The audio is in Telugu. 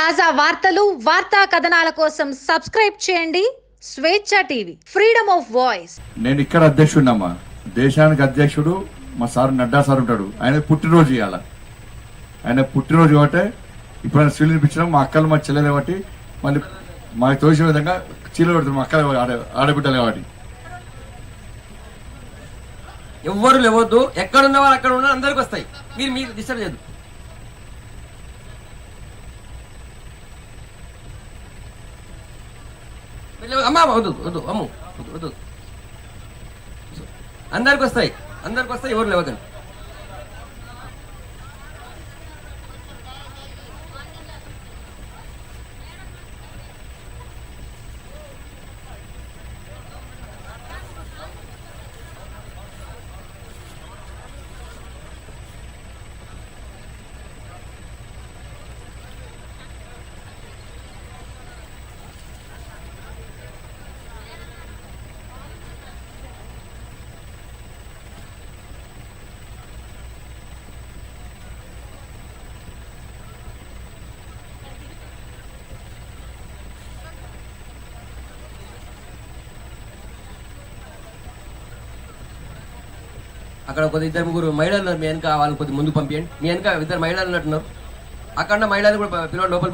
తాజా వార్తలు వార్తా కథనాల కోసం సబ్స్క్రైబ్ చేయండి. స్వేచ్ఛ టీవీ ఫ్రీడమ్ ఆఫ్ వాయిస్. నేను ఇక్కడ అధ్యక్షుడినమ్మా. దేశానికి అధ్యక్షుడు మా సార్ నడ్డా సార్ ఉంటాడు. ఆయన పుట్టినరోజు ఇవాళ ఆయన పుట్టినరోజు కాబట్టి ఇప్పుడు ఆయన స్త్రీలు ఇప్పించడం మా అక్కలు మా చెల్లెలు కాబట్టి మళ్ళీ మాకు తోచిన విధంగా చీరలు పెడతారు మా అక్కలు ఆడ ఆడబిడ్డలు కాబట్టి. ఎవ్వరు లేవద్దు. ఎక్కడ ఉన్న వాళ్ళు అక్కడ ఉన్న అందరికి వస్తాయి. మీరు మీరు డిస్టర్బ్ చేయదు అమ్మా వద్దు వద్దు అమ్ము వద్దు వద్దు. అందరికి వస్తాయి అందరికి వస్తాయి ఎవరు లేవకండి అక్కడ కొద్ది ఇద్దరు ముగ్గురు మహిళలు ఉన్నారు మీ వెనక వాళ్ళని కొద్ది ముందు పంపించండి మీ వెనక ఇద్దరు మహిళలు ఉన్నట్టున్నారు. అక్కడ మహిళలు కూడా పిల్లలు లోపల